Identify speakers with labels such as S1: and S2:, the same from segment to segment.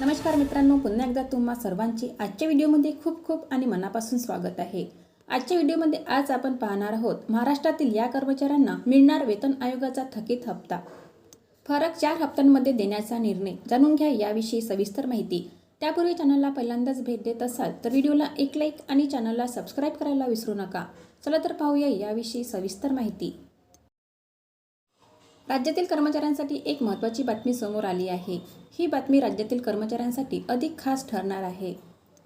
S1: नमस्कार मित्रांनो पुन्हा एकदा तुम्हा सर्वांचे आजच्या व्हिडिओमध्ये खूप खूप आणि मनापासून स्वागत आहे. आजच्या व्हिडिओमध्ये आज आपण पाहणार आहोत महाराष्ट्रातील या कर्मचाऱ्यांना मिळणार वेतन आयोगाचा थकीत हप्ता. फरक चार हप्त्यांमध्ये देण्याचा निर्णय. जाणून घ्या याविषयी सविस्तर माहिती. त्यापूर्वी चॅनलला पहिल्यांदाच भेट देत असाल तर व्हिडिओला एक लाईक आणि चॅनलला सबस्क्राईब करायला विसरू नका. चला तर पाहूया याविषयी सविस्तर माहिती. राज्यातील कर्मचाऱ्यांसाठी एक महत्त्वाची बातमी समोर आली आहे. ही बातमी राज्यातील कर्मचाऱ्यांसाठी अधिक खास ठरणार आहे.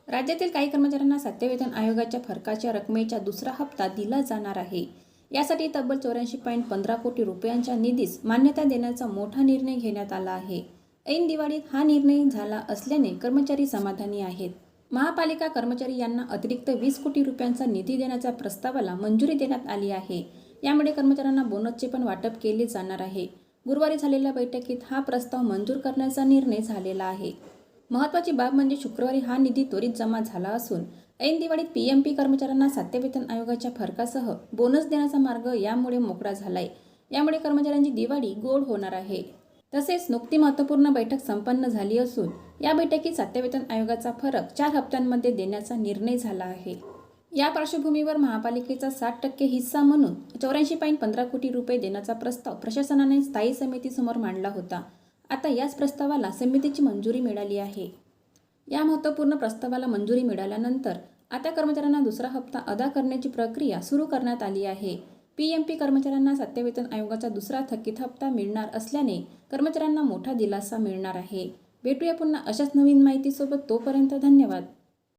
S1: राज्यातील काही कर्मचाऱ्यांना सत्यवेतन आयोगाच्या फरकाच्या रकमेचा दुसरा हप्ता दिला जाणार आहे. यासाठी तब्बल चौऱ्याऐंशी पॉईंट पंधरा कोटी रुपयांच्या निधीस मान्यता देण्याचा मोठा निर्णय घेण्यात आला आहे. ऐन दिवाळीत हा निर्णय झाला असल्याने कर्मचारी समाधानी आहेत. महापालिका कर्मचारी यांना अतिरिक्त वीस कोटी रुपयांचा निधी देण्याच्या प्रस्तावाला मंजुरी देण्यात आली आहे. यामुळे कर्मचाऱ्यांना बोनसचे पण वाटप केले जाणार आहे. गुरुवारी झालेल्या बैठकीत हा प्रस्ताव मंजूर करण्याचा निर्णय झालेला आहे. महत्त्वाची बाब म्हणजे शुक्रवारी हा निधी त्वरित जमा झाला असून ऐन दिवाळीत पी एम पी कर्मचाऱ्यांना सात्यवेतन आयोगाच्या फरकासह बोनस देण्याचा मार्ग यामुळे मोकळा झालाय. यामुळे कर्मचाऱ्यांची दिवाळी गोड होणार आहे. तसेच नुकती महत्त्वपूर्ण बैठक संपन्न झाली असून या बैठकीत सत्यवेतन आयोगाचा फरक चार हप्त्यांमध्ये देण्याचा निर्णय झाला आहे. या पार्श्वभूमीवर महापालिकेचा साठ टक्के हिस्सा म्हणून चौऱ्याऐंशी पॉईंट पंधरा कोटी रुपये देण्याचा प्रस्ताव प्रशासनाने स्थायी समितीसमोर मांडला होता. आता याच प्रस्तावाला समितीची मंजुरी मिळाली आहे. या महत्त्वपूर्ण प्रस्तावाला मंजुरी मिळाल्यानंतर आता कर्मचाऱ्यांना दुसरा हप्ता अदा करण्याची प्रक्रिया सुरू करण्यात आली आहे. पी एम पी कर्मचाऱ्यांना सत्यवेतन आयोगाचा दुसरा थकीत हप्ता मिळणार असल्याने कर्मचाऱ्यांना मोठा दिलासा मिळणार आहे. भेटूया पुन्हा अशाच नवीन माहितीसोबत तोपर्यंत धन्यवाद.